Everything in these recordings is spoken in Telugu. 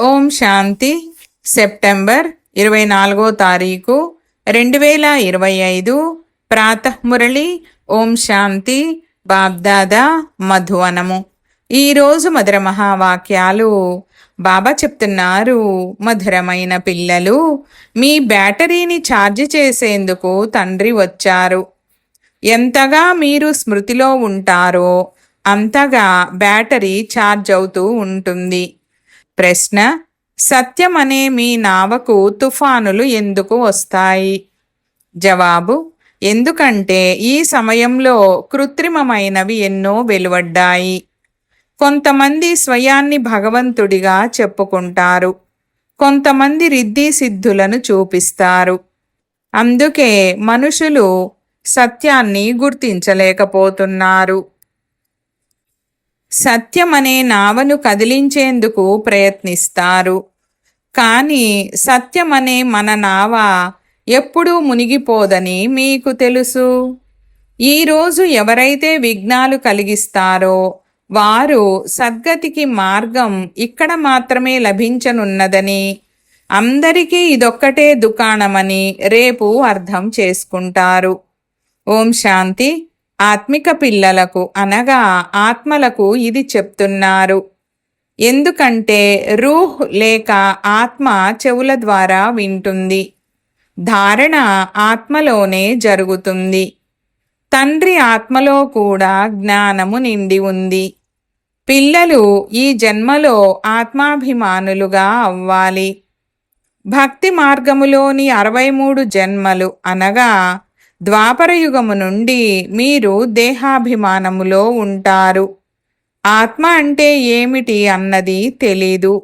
ఓం శాంతి. సెప్టెంబర్ ఇరవై నాలుగో తారీఖు రెండు వేల ఇరవై ఐదు. ప్రాతఃమురళి ఓం శాంతి బాబ్దాదా మధువనము. ఈరోజు మధుర మహావాక్యాలు. బాబా చెప్తున్నారు మధురమైన పిల్లలు మీ బ్యాటరీని ఛార్జ్ చేసేందుకు తండ్రి వచ్చారు. ఎంతగా మీరు స్మృతిలో ఉంటారో అంతగా బ్యాటరీ ఛార్జ్ అవుతూ ఉంటుంది. ప్రశ్న సత్యం అనే మీ నావకు తుఫానులు ఎందుకు వస్తాయి? జవాబు ఎందుకంటే ఈ సమయంలో కృత్రిమమైనవి ఎన్నో వెలువడ్డాయి. కొంతమంది స్వయాన్ని భగవంతుడిగా చెప్పుకుంటారు. కొంతమంది రిద్ధి సిద్ధులను చూపిస్తారు. అందుకే మనుషులు సత్యాన్ని గుర్తించలేకపోతున్నారు. సత్యం అనే నావను కదిలించేందుకు ప్రయత్నిస్తారు. కానీ సత్యం అనే మన నావ ఎప్పుడూ మునిగిపోదని మీకు తెలుసు. ఈరోజు ఎవరైతే విఘ్నాలు కలిగిస్తారో వారు సద్గతికి మార్గం ఇక్కడ మాత్రమే లభించనున్నదని అందరికీ ఇదొక్కటే దుకాణమని రేపు అర్థం చేసుకుంటారు. ఓం శాంతి. ఆత్మిక పిల్లలకు అనగా ఆత్మలకు ఇది చెప్తున్నారు. ఎందుకంటే రూహ్ లేక ఆత్మ చెవుల ద్వారా వింటుంది. ధారణ ఆత్మలోనే జరుగుతుంది. తండ్రి ఆత్మలో కూడా జ్ఞానము నిండి ఉంది. పిల్లలు ఈ జన్మలో ఆత్మాభిమానులుగా అవ్వాలి. భక్తి మార్గములోని అరవై మూడు జన్మలు అనగా ద్వాపరయుగము నుండి మీరు దేహాభిమానములో ఉంటారు. ఆత్మ అంటే ఏమిటి అన్నది తెలీదు.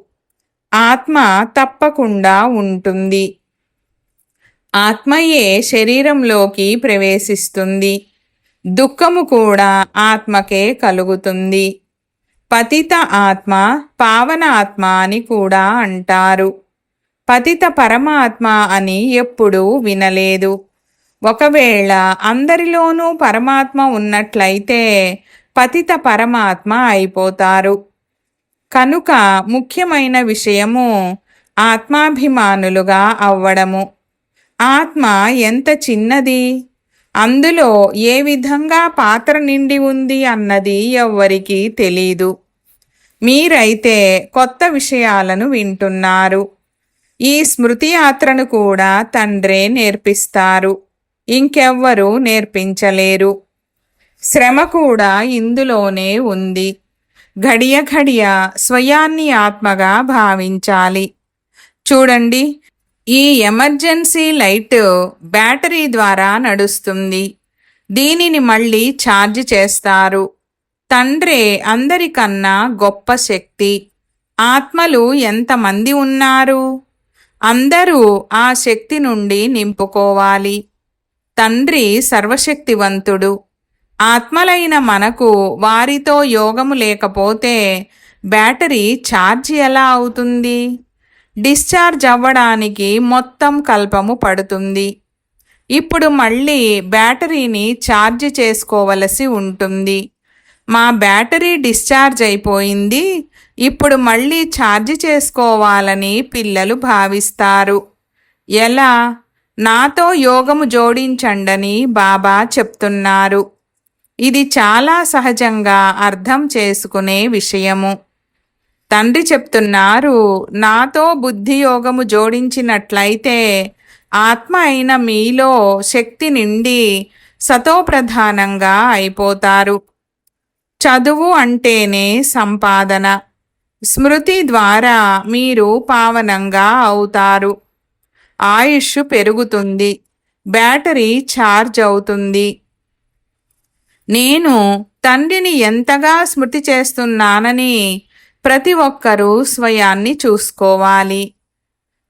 ఆత్మ తప్పకుండా ఉంటుంది. ఆత్మయే శరీరంలోకి ప్రవేశిస్తుంది. దుఃఖము కూడా ఆత్మకే కలుగుతుంది. పతిత ఆత్మ పావన ఆత్మ అని కూడా అంటారు. పతిత పరమాత్మ అని ఎప్పుడూ వినలేదు. ఒకవేళ అందరిలోనూ పరమాత్మ ఉన్నట్లయితే పతిత పరమాత్మ అయిపోతారు. కనుక ముఖ్యమైన విషయము ఆత్మాభిమానులుగా అవ్వడము. ఆత్మ ఎంత చిన్నది? అందులో ఏ విధంగా పాత్ర నిండి ఉంది అన్నది ఎవ్వరికీ తెలీదు. మీరైతే కొత్త విషయాలను వింటున్నారు. ఈ స్మృతి యాత్రను కూడా తండ్రే నేర్పిస్తారు. ఇంకెవ్వరూ నేర్పించలేరు. శ్రమ కూడా ఇందులోనే ఉంది. ఘడియ ఘడియ స్వయాన్ని ఆత్మగా భావించాలి. చూడండి ఈ ఎమర్జెన్సీ లైట్ బ్యాటరీ ద్వారా నడుస్తుంది. దీనిని మళ్ళీ ఛార్జ్ చేస్తారు. తండ్రే అందరికన్నా గొప్ప శక్తి. ఆత్మలు ఎంతమంది ఉన్నారు? అందరూ ఆ శక్తి నుండి నింపుకోవాలి. తండ్రి సర్వశక్తివంతుడు. ఆత్మలైన మనకు వారితో యోగము లేకపోతే బ్యాటరీ ఛార్జ్ ఎలా అవుతుంది? డిశ్చార్జ్ అవ్వడానికి మొత్తం కల్పము పడుతుంది. ఇప్పుడు మళ్ళీ బ్యాటరీని ఛార్జ్ చేసుకోవలసి ఉంటుంది. మా బ్యాటరీ డిశ్చార్జ్ అయిపోయింది. ఇప్పుడు మళ్ళీ ఛార్జ్ చేసుకోవాలని పిల్లలు భావిస్తారు. ఎలా? నాతో యోగము జోడించండని బాబా చెప్తున్నారు. ఇది చాలా సహజంగా అర్థం చేసుకునే విషయము. తండ్రి చెప్తున్నారు నాతో బుద్ధి యోగము జోడించినట్లయితే ఆత్మ అయిన మీలో శక్తి నిండి సతోప్రధానంగా అయిపోతారు. చదువు అంటేనే సంపాదన. స్మృతి ద్వారా మీరు పావనంగా అవుతారు. ఆయుష్ పెరుగుతుంది. బ్యాటరీ ఛార్జ్ అవుతుంది. నేను తండ్రిని ఎంతగా స్మృతి చేస్తున్నానని ప్రతి ఒక్కరూ స్వయాన్ని చూసుకోవాలి.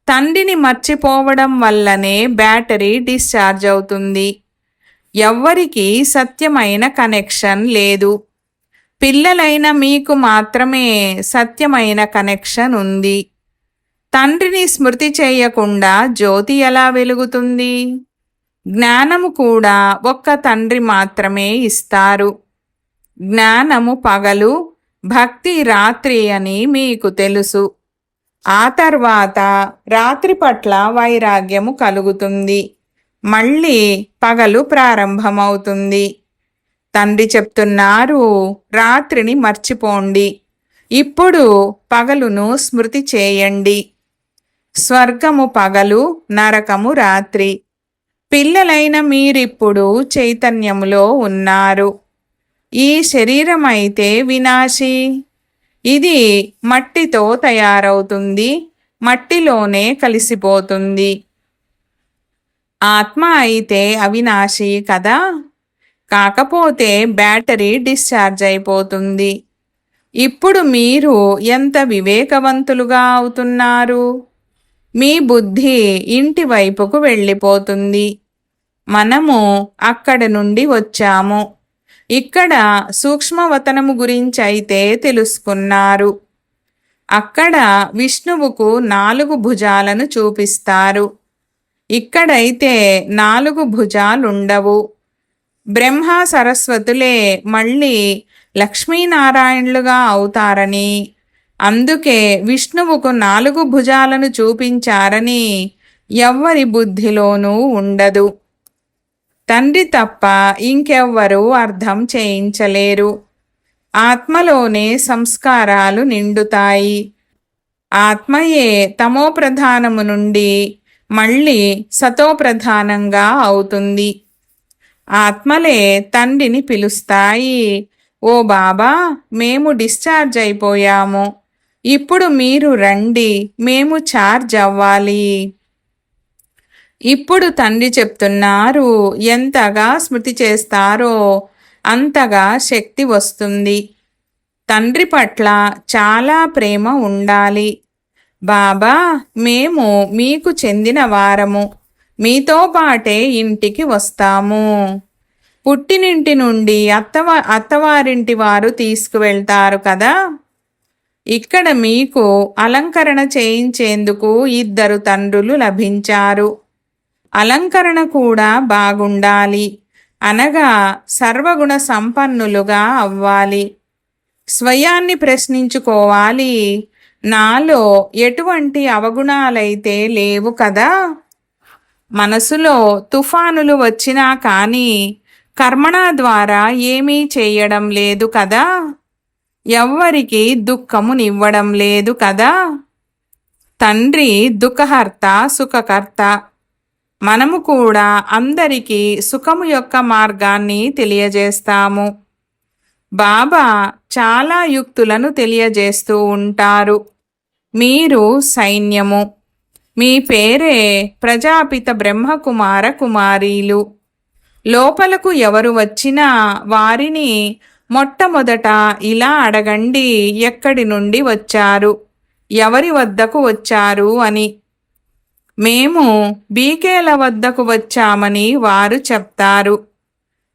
తండ్రిని మర్చిపోవడం వల్లనే బ్యాటరీ డిశ్చార్జ్ అవుతుంది. ఎవ్వరికి సత్యమైన కనెక్షన్ లేదు. పిల్లలైన మీకు మాత్రమే సత్యమైన కనెక్షన్ ఉంది. తండ్రిని స్మృతి చేయకుండా జ్యోతి ఎలా వెలుగుతుంది? జ్ఞానము కూడా ఒక్క తండ్రి మాత్రమే ఇస్తారు. జ్ఞానము పగలు భక్తి రాత్రి అని మీకు తెలుసు. ఆ తర్వాత రాత్రి పట్ల వైరాగ్యము కలుగుతుంది. మళ్ళీ పగలు ప్రారంభమవుతుంది. తండ్రి చెప్తున్నారు రాత్రిని మర్చిపోండి. ఇప్పుడు పగలును స్మృతి చేయండి. స్వర్గము పగలు నరకము రాత్రి. పిల్లలైన మీరిప్పుడు చైతన్యములో ఉన్నారు. ఈ శరీరం అయితే వినాశి. ఇది మట్టితో తయారవుతుంది మట్టిలోనే కలిసిపోతుంది. ఆత్మ అయితే అవినాశి కదా? కాకపోతే బ్యాటరీ డిశ్చార్జ్ అయిపోతుంది. ఇప్పుడు మీరు ఎంత వివేకవంతులుగా అవుతున్నారు? మీ బుద్ధి ఇంటి వైపుకు వెళ్ళిపోతుంది. మనము అక్కడ నుండి వచ్చాము. ఇక్కడ సూక్ష్మవతనము గురించి అయితే తెలుసుకున్నారు. అక్కడ విష్ణువుకు నాలుగు భుజాలను చూపిస్తారు. ఇక్కడైతే నాలుగు భుజాలుండవు. బ్రహ్మ సరస్వతులే మళ్ళీ లక్ష్మీనారాయణులుగా అవుతారని అందుకే విష్ణువుకు నాలుగు భుజాలను చూపించారని ఎవ్వరి బుద్ధిలోనూ ఉండదు. తండ్రి తప్ప ఇంకెవ్వరూ అర్థం చేయించలేరు. ఆత్మలోనే సంస్కారాలు నిండుతాయి. ఆత్మయే తమో ప్రధానము నుండి మళ్ళీ సతోప్రధానంగా అవుతుంది. ఆత్మలే తండ్రిని పిలుస్తాయి. ఓ బాబా మేము డిశ్చార్జ్ అయిపోయాము. ఇప్పుడు మీరు రండి మేము చార్జ్ అవ్వాలి. ఇప్పుడు తండ్రి చెప్తున్నారు ఎంతగా స్మృతి చేస్తారో అంతగా శక్తి వస్తుంది. తండ్రి పట్ల చాలా ప్రేమ ఉండాలి. బాబా మేము మీకు చెందిన వారము. మీతో పాటే ఇంటికి వస్తాము. పుట్టినింటి నుండి అత్తవ అత్తవారింటి వారు తీసుకువెళ్తారు కదా? ఇక్కడ మీకు అలంకరణ చేయించేందుకు ఇద్దరు తండ్రులు లభించారు. అలంకరణ కూడా బాగుండాలి. అనగా సర్వగుణ సంపన్నులుగా అవ్వాలి. స్వయాన్ని ప్రశ్నించుకోవాలి. నాలో ఎటువంటి అవగుణాలైతే లేవు కదా? మనసులో తుఫానులు వచ్చినా కానీ కర్మణ ద్వారా ఏమీ చేయడం లేదు కదా? ఎవ్వరికి దుఃఖమునివ్వడం లేదు కదా? తండ్రి దుఃఖహర్త సుఖకర్త. మనము కూడా అందరికీ సుఖము యొక్క మార్గాన్ని తెలియజేస్తాము. బాబా చాలా యుక్తులను తెలియజేస్తూ ఉంటారు. మీరు సైన్యము. మీ పేరే ప్రజాపిత బ్రహ్మకుమార కుమారీలు. లోపలకు ఎవరు వచ్చినా వారిని మొట్టమొదట ఇలా అడగండి ఎక్కడి నుండి వచ్చారు? ఎవరి వద్దకు వచ్చారు అని. మేము బీకేల వద్దకు వచ్చామని వారు చెప్తారు.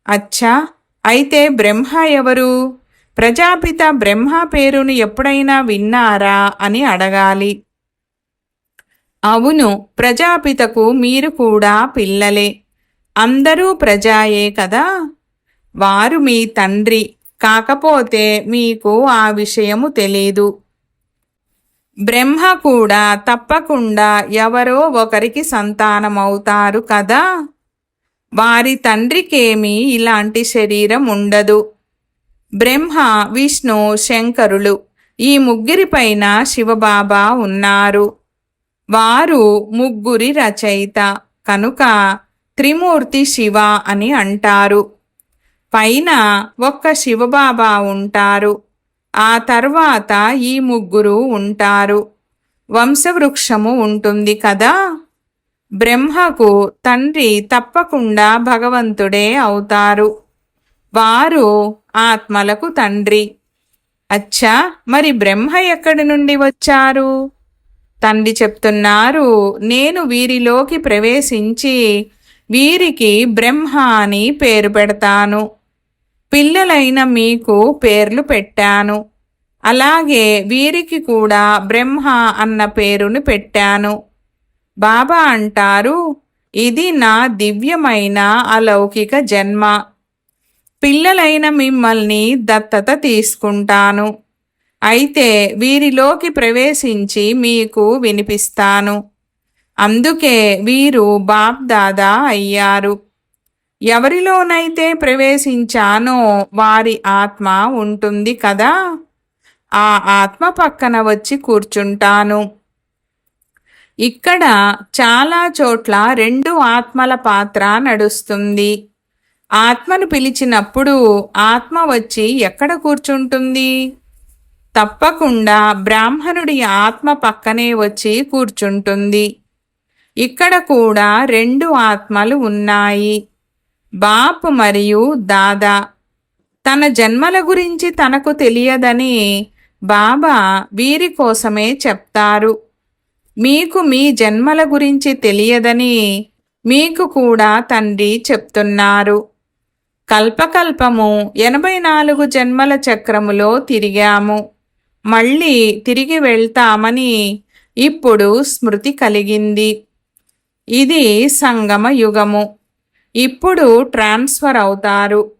అచ్చా అయితే బ్రహ్మ ఎవరు? ప్రజాపిత బ్రహ్మ పేరును ఎప్పుడైనా విన్నారా అని అడగాలి. అవును ప్రజాపితకు మీరు కూడా పిల్లలే. అందరూ ప్రజాయే కదా? వారు మీ తండ్రి. కాకపోతే మీకు ఆ విషయము తెలీదు. బ్రహ్మ కూడా తప్పకుండా ఎవరో ఒకరికి సంతానమవుతారు కదా? వారి తండ్రికేమీ ఇలాంటి శరీరం ఉండదు. బ్రహ్మ విష్ణు శంకరులు ఈ ముగ్గురిపైన శివబాబా ఉన్నారు. వారు ముగ్గురి రచయిత కనుక త్రిమూర్తి శివ అని అంటారు. పైన ఒక్క శివబాబా ఉంటారు. ఆ తర్వాత ఈ ముగ్గురు ఉంటారు. వంశవృక్షము ఉంటుంది కదా? బ్రహ్మకు తండ్రి తప్పకుండా భగవంతుడే అవుతారు. వారు ఆత్మలకు తండ్రి. అచ్చా మరి బ్రహ్మ ఎక్కడి నుండి వచ్చారు? తండ్రి చెప్తున్నారు నేను వీరిలోకి ప్రవేశించి వీరికి బ్రహ్మ అని పేరు పెడతాను. పిల్లలైన మీకు పేర్లు పెట్టాను. అలాగే వీరికి కూడా బ్రహ్మ అన్న పేరును పెట్టాను. బాబా అంటారు ఇది నా దివ్యమైన అలౌకిక జన్మ. పిల్లలైన మిమ్మల్ని దత్తత తీసుకుంటాను. అయితే వీరిలోకి ప్రవేశించి మీకు వినిపిస్తాను. అందుకే వీరు బాప్ దాదా అయ్యారు. ఎవరిలోనైతే ప్రవేశించానో వారి ఆత్మ ఉంటుంది కదా. ఆ ఆత్మ పక్కన వచ్చి కూర్చుంటాను. ఇక్కడ చాలా చోట్ల రెండు ఆత్మల పాత్ర నడుస్తుంది. ఆత్మను పిలిచినప్పుడు ఆత్మ వచ్చి ఎక్కడ కూర్చుంటుంది? తప్పకుండా బ్రాహ్మణుడి ఆత్మ పక్కనే వచ్చి కూర్చుంటుంది. ఇక్కడ కూడా రెండు ఆత్మలు ఉన్నాయి. బాప్ మరియు దాదా తన జన్మల గురించి తనకు తెలియదని బాబా వీరి కోసమే చెప్తారు. మీకు మీ జన్మల గురించి తెలియదని మీకు కూడా తండ్రి చెప్తున్నారు. కల్పకల్పము ఎనభై నాలుగు జన్మల చక్రములో తిరిగాము. మళ్ళీ తిరిగి వెళ్తామని ఇప్పుడు స్మృతి కలిగింది. ఇది సంగమ యుగము ఇప్పుడు ట్రాన్స్ఫర్ అవుతారు.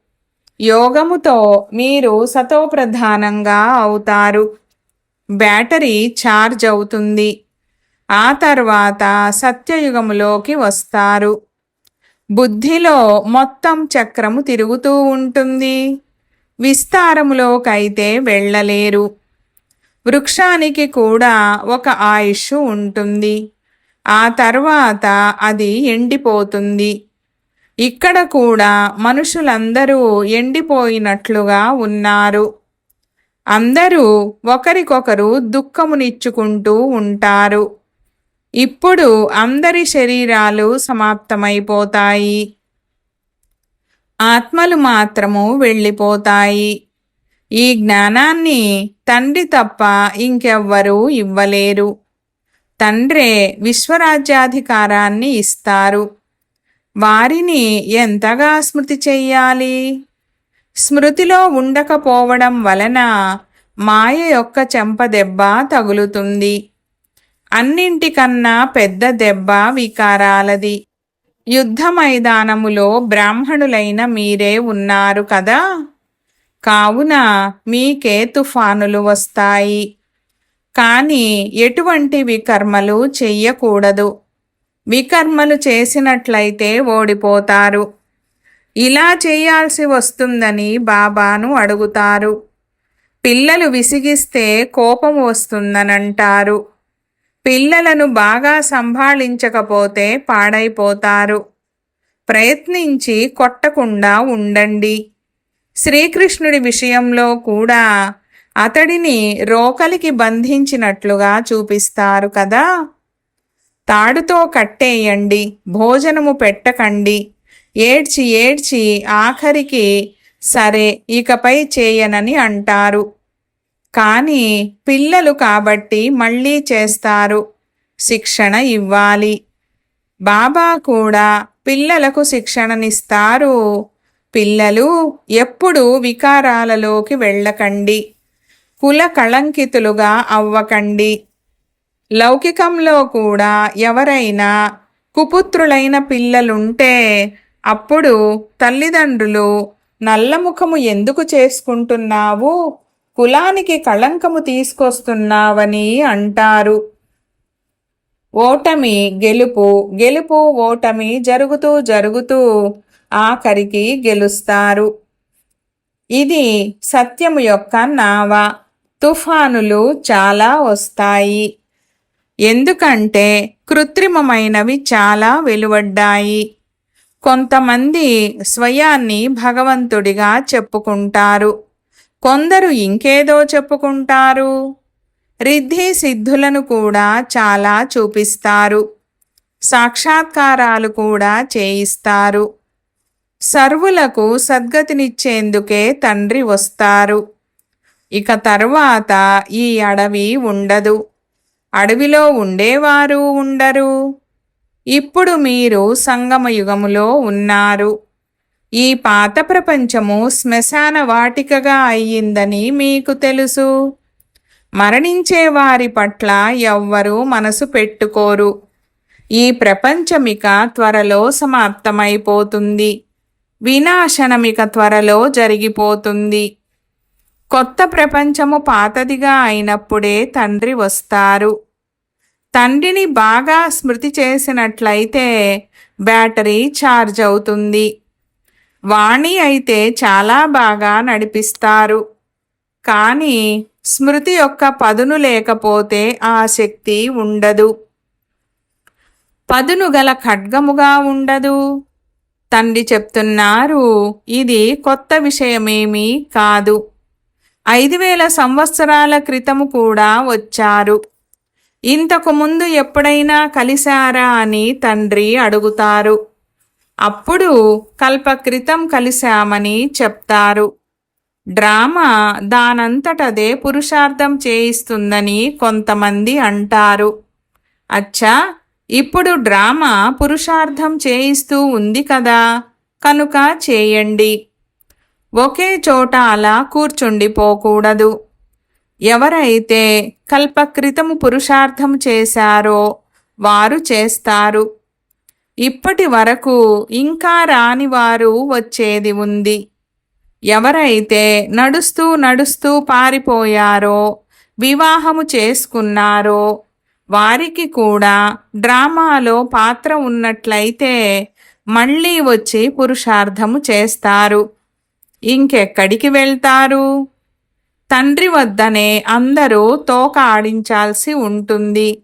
యోగముతో మీరు సతోప్రధానంగా అవుతారు. బ్యాటరీ ఛార్జ్ అవుతుంది. ఆ తర్వాత సత్యయుగములోకి వస్తారు. బుద్ధిలో మొత్తం చక్రము తిరుగుతూ ఉంటుంది. విస్తారములోకైతే వెళ్ళలేరు. వృక్షానికి కూడా ఒక ఆయుష్ ఉంటుంది. ఆ తర్వాత అది ఎండిపోతుంది. ఇక్కడ కూడా మనుషులందరూ ఎండిపోయినట్లుగా ఉన్నారు. అందరూ ఒకరికొకరు దుఃఖమునిచ్చుకుంటూ ఉంటారు. ఇప్పుడు అందరి శరీరాలు సమాప్తమైపోతాయి. ఆత్మలు మాత్రము వెళ్ళిపోతాయి. ఈ జ్ఞానాన్ని తండ్రి తప్ప ఇంకెవ్వరూ ఇవ్వలేరు. తండ్రే విశ్వరాజ్యాధికారాన్ని ఇస్తారు. వారిని ఎంతగా స్మృతి చెయ్యాలి? స్మృతిలో ఉండకపోవడం వలన మాయ యొక్క చెంప దెబ్బ తగులుతుంది. అన్నింటికన్నా పెద్ద దెబ్బ వికారాలది. యుద్ధ మైదానములో బ్రాహ్మణులైన మీరే ఉన్నారు కదా? కావున మీకే తుఫానులు వస్తాయి. కానీ ఎటువంటి వికర్మలు చెయ్యకూడదు. వికర్మలు చేసినట్లయితే ఓడిపోతారు. ఇలా చేయాల్సి వస్తుందని బాబాను అడుగుతారు. పిల్లలు విసిగిస్తే కోపం వస్తుందనంటారు. పిల్లలను బాగా సంభాళించకపోతే పాడైపోతారు. ప్రయత్నించి కొట్టకుండా ఉండండి. శ్రీకృష్ణుడి విషయంలో కూడా అతడిని రోకలికి బంధించినట్లుగా చూపిస్తారు కదా. తాడుతో కట్టేయండి భోజనము పెట్టకండి. ఏడ్చి ఏడ్చి ఆఖరికి సరే ఇకపై చేయనని అంటారు. కానీ పిల్లలు కాబట్టి మళ్ళీ చేస్తారు. శిక్షణ ఇవ్వాలి. బాబా కూడా పిల్లలకు శిక్షణనిస్తారు. పిల్లలు ఎప్పుడు వికారాలలోకి వెళ్ళకండి. కుల కళంకితులుగా అవ్వకండి. లౌకికంలో కూడా ఎవరైనా కుపుత్రులైన పిల్లలుంటే అప్పుడు తల్లిదండ్రులు నల్లముఖము ఎందుకు చేసుకుంటున్నావు? కులానికి కళంకము తీసుకొస్తున్నావని అంటారు. ఓటమి గెలుపు గెలుపు ఓటమి జరుగుతూ జరుగుతూ ఆఖరికి గెలుస్తారు. ఇది సత్యము యొక్క నావ. తుఫానులు చాలా వస్తాయి. ఎందుకంటే కృత్రిమమైనవి చాలా వెలువడ్డాయి. కొంతమంది స్వయాన్ని భగవంతుడిగా చెప్పుకుంటారు. కొందరు ఇంకేదో చెప్పుకుంటారు. రిద్ధి సిద్ధులను కూడా చాలా చూపిస్తారు. సాక్షాత్కారాలు కూడా చేయిస్తారు. సర్వులకు సద్గతినిచ్చేందుకే తండ్రి వస్తారు. ఇక తర్వాత ఈ అడవి ఉండదు. అడవిలో ఉండేవారు ఉండరు. ఇప్పుడు మీరు సంగమయుగములో ఉన్నారు. ఈ పాత ప్రపంచము శ్మశాన వాటికగా అయ్యిందని మీకు తెలుసు. మరణించే వారి పట్ల ఎవ్వరూ మనసు పెట్టుకోరు. ఈ ప్రపంచమిక త్వరలో సమాప్తమైపోతుంది. వినాశనమిక త్వరలో జరిగిపోతుంది. కొత్త ప్రపంచము పాతదిగా అయినప్పుడే తండ్రి వస్తారు. తండ్రిని బాగా స్మృతి చేసినట్లయితే బ్యాటరీ ఛార్జ్ అవుతుంది. వాణి అయితే చాలా బాగా నడిపిస్తారు. కానీ స్మృతి యొక్క పదును లేకపోతే ఆ శక్తి ఉండదు. పదును గల ఖడ్గముగా ఉండదు. తండ్రి చెప్తున్నారు ఇది కొత్త విషయమేమీ కాదు. ఐదు వేల సంవత్సరాల క్రితము కూడా వచ్చారు. ఇంతకు ముందు ఎప్పుడైనా కలిశారా అని తండ్రి అడుగుతారు. అప్పుడు కల్పక్రితం కలిశామని చెప్తారు. డ్రామా దానంతటదే పురుషార్థం చేయిస్తుందని కొంతమంది అంటారు. అచ్చా ఇప్పుడు డ్రామా పురుషార్థం చేయిస్తూ ఉంది కదా కనుక చేయండి. ఒకే చోట అలా కూర్చుండిపోకూడదు ఎవరైతే కల్పకృతము పురుషార్థం చేశారో వారు చేస్తారు. ఇప్పటి వరకు ఇంకా రాని వారు వచ్చేది ఉంది. ఎవరైతే నడుస్తూ నడుస్తూ పారిపోయారో వివాహము చేసుకున్నారో వారికి కూడా డ్రామాలో పాత్ర ఉన్నట్లయితే మళ్ళీ వచ్చి పురుషార్థము చేస్తారు. ఇంకెక్కడికి వెళ్తారు? తండ్రి వద్దనే అందరూ తోక ఆడించాల్సి ఉంటుంది.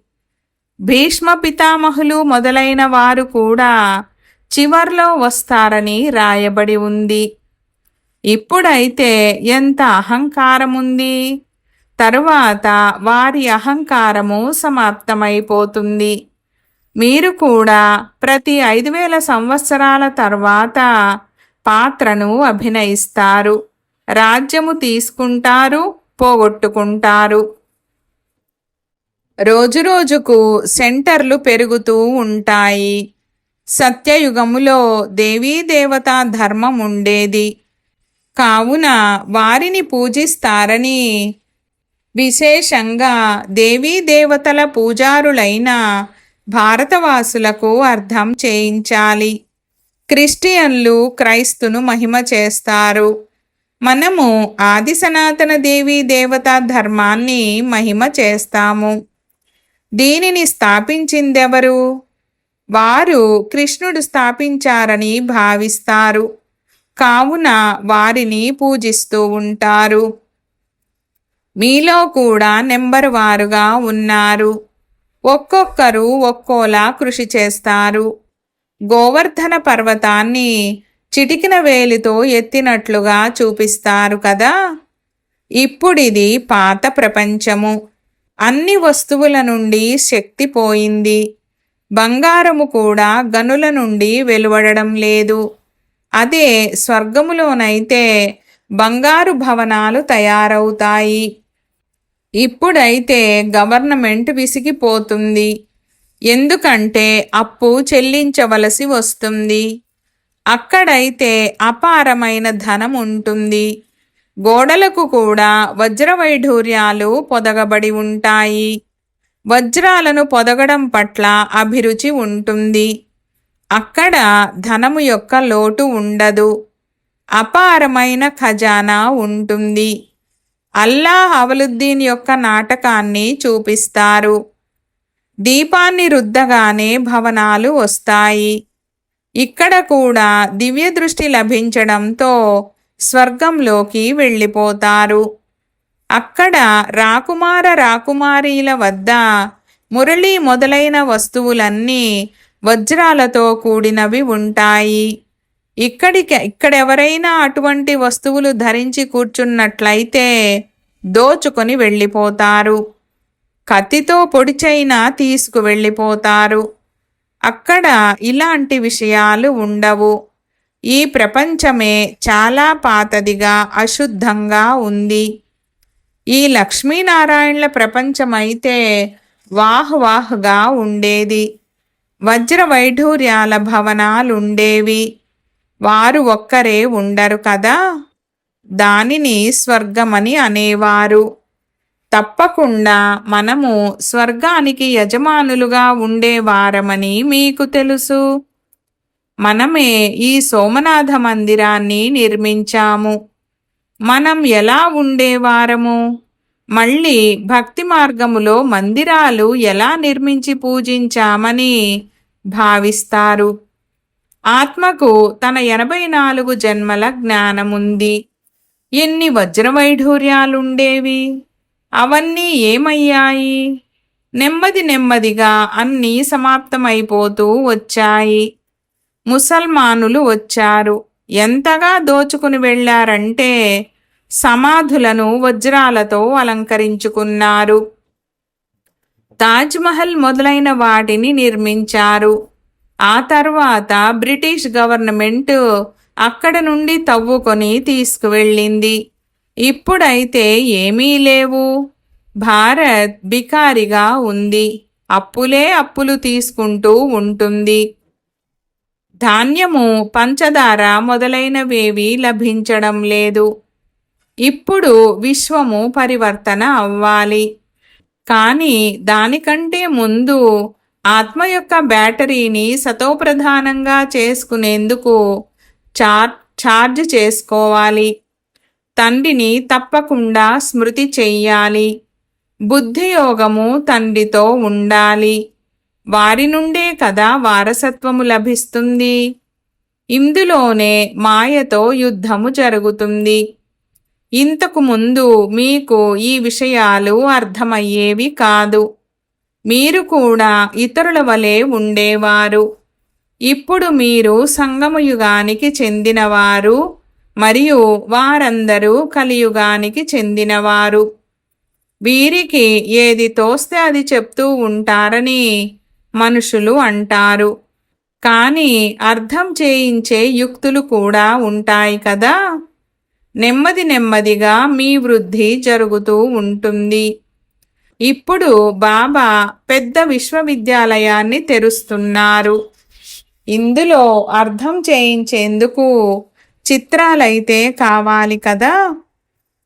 భీష్మ పితామహులు మొదలైన వారు కూడా చివర్లో వస్తారని రాయబడి ఉంది. ఇప్పుడైతే ఎంత అహంకారముంది? తరువాత వారి అహంకారము సమాప్తమైపోతుంది. మీరు కూడా ప్రతి ఐదు వేల సంవత్సరాల తర్వాత పాత్రను అభినయిస్తారు. రాజ్యము తీసుకుంటారు పోగొట్టుకుంటారు. రోజురోజుకు సెంటర్లు పెరుగుతూ ఉంటాయి. సత్యయుగములో దేవీ దేవతా ధర్మం ఉండేది. కావున వారిని పూజిస్తారని విశేషంగా దేవీ దేవతల పూజారులైన భారతవాసులకు అర్థం చేయించాలి. క్రిస్టియన్లు క్రైస్తును మహిమ చేస్తారు. మనము ఆది సనాతన దేవీ దేవతా ధర్మాన్ని మహిమ చేస్తాము. దీనిని స్థాపించిందెవరు? వారు కృష్ణుడు స్థాపించారని భావిస్తారు. కావున వారిని పూజిస్తూ ఉంటారు. మీలో కూడా నెంబర్ వారుగా ఉన్నారు. ఒక్కొక్కరు ఒక్కోలా కృషి చేస్తారు. గోవర్ధన పర్వతాన్ని చిటికిన వేలితో ఎత్తినట్లుగా చూపిస్తారు కదా. ఇప్పుడిది పాత ప్రపంచము. అన్ని వస్తువుల నుండి శక్తి పోయింది. బంగారము కూడా గనుల నుండి వెలువడడం లేదు. అదే స్వర్గములోనైతే బంగారు భవనాలు తయారవుతాయి. ఇప్పుడైతే గవర్నమెంట్ విసిగిపోతుంది. ఎందుకంటే అప్పు చెల్లించవలసి వస్తుంది. అక్కడైతే అపారమైన ధనం ఉంటుంది. గోడలకు కూడా వజ్రవైఢూర్యాలు పొదగబడి ఉంటాయి. వజ్రాలను పొదగడం పట్ల అభిరుచి ఉంటుంది. అక్కడ ధనము యొక్క లోటు ఉండదు. అపారమైన ఖజానా ఉంటుంది. అల్లాహ్ అవలుద్దీన్ యొక్క నాటకాన్ని చూపిస్తారు. దీపాన్ని రుద్దగానే భవనాలు వస్తాయి. ఇక్కడ కూడా దివ్య దృష్టి లభించడంతో స్వర్గంలోకి వెళ్ళిపోతారు. అక్కడ రాకుమార రాకుమారీల వద్ద మురళి మొదలైన వస్తువులన్నీ వజ్రాలతో కూడినవి ఉంటాయి. ఇక్కడికి ఇక్కడెవరైనా అటువంటి వస్తువులు ధరించి కూర్చున్నట్లయితే దోచుకొని వెళ్ళిపోతారు. కత్తితో పొడిచైనా తీసుకు వెళ్ళిపోతారు అక్కడ ఇలాంటి విషయాలు ఉండవు. ఈ ప్రపంచమే చాలా పాతదిగా అశుద్ధంగా ఉంది. ఈ లక్ష్మీనారాయణల ప్రపంచమైతే వాహ్వాహ్గా ఉండేది. వజ్ర వైఢూర్యాల భవనాలుండేవి. వారు ఒక్కరే ఉండరు కదా? దానిని స్వర్గమని అనేవారు. తప్పకుండా మనము స్వర్గానికి యజమానులుగా ఉండేవారమని మీకు తెలుసు. మనమే ఈ సోమనాథ మందిరాన్ని నిర్మించాము. మనం ఎలా ఉండేవారము మళ్ళీ భక్తి మార్గములో మందిరాలు ఎలా నిర్మించి పూజించామని భావిస్తారు. ఆత్మకు తన ఎనభై నాలుగు జన్మల జ్ఞానముంది. ఎన్ని వజ్రవైఢూర్యాలుండేవి? అవన్నీ ఏమయ్యాయి? నెమ్మది నెమ్మదిగా అన్నీ సమాప్తమైపోతూ వచ్చాయి. ముసల్మానులు వచ్చారు. ఎంతగా దోచుకుని వెళ్ళారంటే సమాధులను వజ్రాలతో అలంకరించుకున్నారు. తాజ్మహల్ మొదలైన వాటిని నిర్మించారు. ఆ తర్వాత బ్రిటిష్ గవర్నమెంట్ అక్కడ నుండి తవ్వుకొని తీసుకువెళ్ళింది. ఇప్పుడైతే ఏమీ లేవు. భారత్ బికారిగా ఉంది. అప్పులే అప్పులు తీసుకుంటూ ఉంటుంది. ధాన్యము పంచదార మొదలైనవేవి లభించడం లేదు. ఇప్పుడు విశ్వము పరివర్తన అవ్వాలి. కానీ దానికంటే ముందు ఆత్మ యొక్క బ్యాటరీని సతోప్రధానంగా చేసుకునేందుకు చార్ ఛార్జ్ చేసుకోవాలి. తండ్రిని తప్పకుండా స్మృతి చెయ్యాలి. బుద్ధియోగము తండ్రితో ఉండాలి. వారి నుండే కదా వారసత్వము లభిస్తుంది. ఇందులోనే మాయతో యుద్ధము జరుగుతుంది. ఇంతకు ముందు మీకు ఈ విషయాలు అర్థమయ్యేవి కాదు. మీరు కూడా ఇతరుల వలె ఉండేవారు. ఇప్పుడు మీరు సంగమయుగానికి చెందినవారు. మరియు వారందరూ కలియుగానికి చెందినవారు. వీరికి ఏది తోస్తే అది చెప్తూ ఉంటారని మనుషులు అంటారు. కానీ అర్థం చేయించే యుక్తులు కూడా ఉంటాయి కదా? నెమ్మది నెమ్మదిగా మీ వృద్ధి జరుగుతూ ఉంటుంది. ఇప్పుడు బాబా పెద్ద విశ్వవిద్యాలయాన్ని తెరుస్తున్నారు. ఇందులో అర్థం చేయించేందుకు చిత్రాలైతే కావాలి కదా?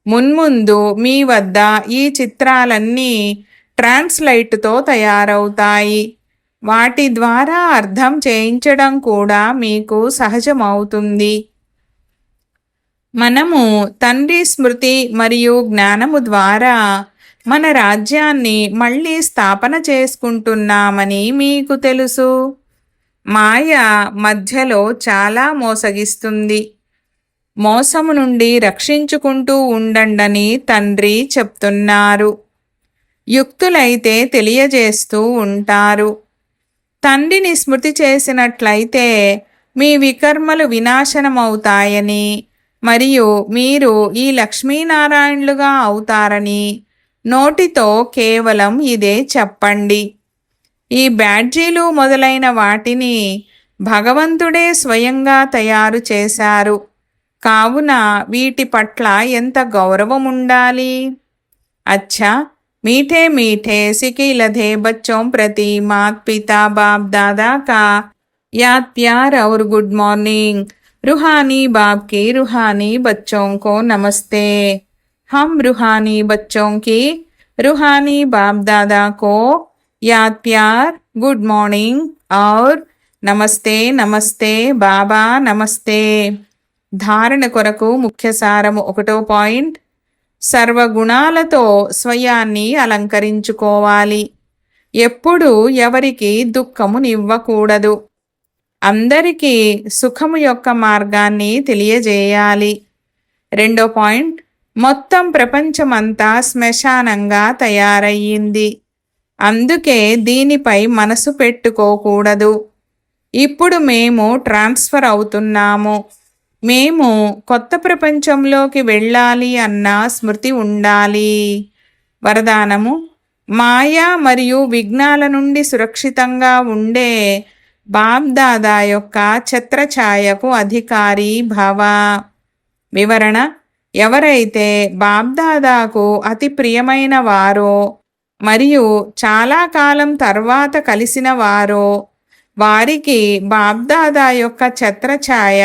మున్ముందు మీ వద్ద ఈ చిత్రాలన్నీ ట్రాన్స్లైట్తో తయారవుతాయి. వాటి ద్వారా అర్థం చేయించడం కూడా మీకు సహజమవుతుంది. మనము తండ్రి స్మృతి మరియు జ్ఞానము ద్వారా మన రాజ్యాన్ని మళ్ళీ స్థాపన చేసుకుంటున్నామని మీకు తెలుసు. మాయ మధ్యలో చాలా మోసగిస్తుంది. మోసము నుండి రక్షించుకుంటూ ఉండండని తండ్రి చెప్తున్నారు. యుక్తులైతే తెలియజేస్తూ ఉంటారు. తండ్రిని స్మృతి చేసినట్లయితే మీ వికర్మలు వినాశనమవుతాయని మరియు మీరు ఈ లక్ష్మీనారాయణులుగా అవుతారని నోటితో కేవలం ఇదే చెప్పండి. ఈ బ్యాడ్జీలు మొదలైన వాటిని భగవంతుడే స్వయంగా తయారు చేశారు. కావున వీటి పట్ల ఎంత గౌరవం ఉండాలి అచ్చా मीठे मीठे सिकी लधे बच्चों प्रति मात पिता बाप दादा का याद प्यार और गुड मॉर्निंग रूहानी बाप की रूहानी बच्चों को नमस्ते हम रूहानी बच्चों की रूहानी बाप दादा को याद प्यार गुड मॉर्निंग और నమస్తే నమస్తే బాబా నమస్తే ధారణ కొరకు ముఖ్య సారము ఒకటో పాయింట్. సర్వగుణాలతో స్వయాన్ని అలంకరించుకోవాలి. ఎప్పుడు ఎవరికి దుఃఖమునివ్వకూడదు అందరికీ సుఖము యొక్క మార్గాన్ని తెలియజేయాలి. రెండో పాయింట్. మొత్తం ప్రపంచమంతా శ్మశానంగా తయారయ్యింది. అందుకే దీనిపై మనసు పెట్టుకోకూడదు. ఇప్పుడు మేము ట్రాన్స్ఫర్ అవుతున్నాము. మేము కొత్త ప్రపంచంలోకి వెళ్ళాలి అన్న స్మృతి ఉండాలి. వరదానము మాయా మరియు విఘ్నాల నుండి సురక్షితంగా ఉండే బాబ్దాదా యొక్క ఛత్రఛాయకు అధికారి భవ. వివరణ ఎవరైతే బాబ్దాదాకు అతి ప్రియమైన వారో మరియు చాలా కాలం తర్వాత కలిసిన వారో వారికి బాబ్దాదా యొక్క ఛత్రఛాయ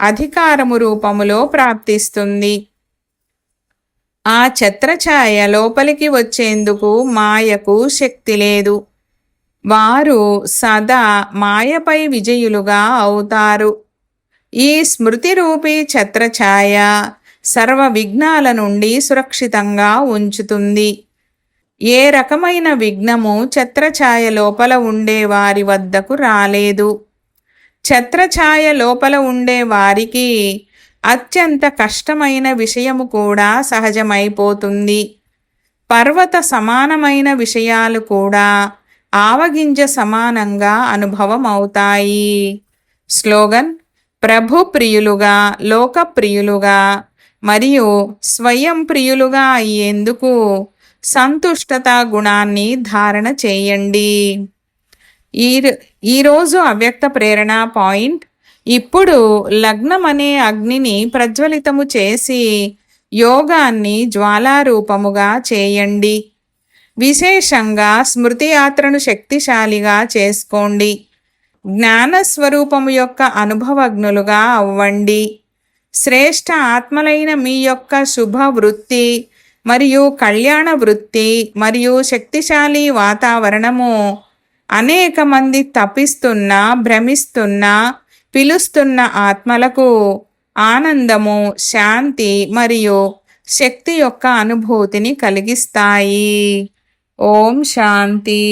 అధికారము రూపములో ప్రాప్తిస్తుంది. ఆ ఛత్రఛాయ లోపలికి వచ్చేందుకు మాయకు శక్తి లేదు. వారు సదా మాయపై విజయులుగా అవుతారు. ఈ స్మృతి రూపీ ఛత్రఛాయ సర్వ విఘ్నాల నుండి సురక్షితంగా ఉంచుతుంది. ఏ రకమైన విఘ్నము ఛత్రఛాయ లోపల ఉండే వారి వద్దకు రాలేదు. ఛత్రఛాయ లోపల ఉండే వారికి అత్యంత కష్టమైన విషయము కూడా సహజమైపోతుంది. పర్వత సమానమైన విషయాలు కూడా ఆవగింజ సమానంగా అనుభవం అవుతాయి స్లోగన్ ప్రభు ప్రియులుగా లోక ప్రియులుగా మరియు స్వయం ప్రియులుగా అయ్యేందుకు సంతుష్టత గుణాన్ని ధారణ చేయండి. ఈ ఈరోజు అవ్యక్త ప్రేరణ పాయింట్. ఇప్పుడు లగ్నం అనే అగ్నిని ప్రజ్వలితము చేసి యోగాన్ని జ్వాలారూపముగా చేయండి. విశేషంగా స్మృతి యాత్రను శక్తిశాలిగా చేసుకోండి. జ్ఞానస్వరూపము యొక్క అనుభవజ్ఞులుగా అవ్వండి. శ్రేష్ఠ ఆత్మలైన మీ యొక్క శుభ వృత్తి మరియు కళ్యాణ వృత్తి మరియు శక్తిశాలి వాతావరణము అనేక మంది తపిస్తున్న భ్రమిస్తున్న పిలుస్తున్న ఆత్మలకు ఆనందము శాంతి మరియు శక్తి యొక్క అనుభూతిని కలిగిస్తాయి. ఓం శాంతి.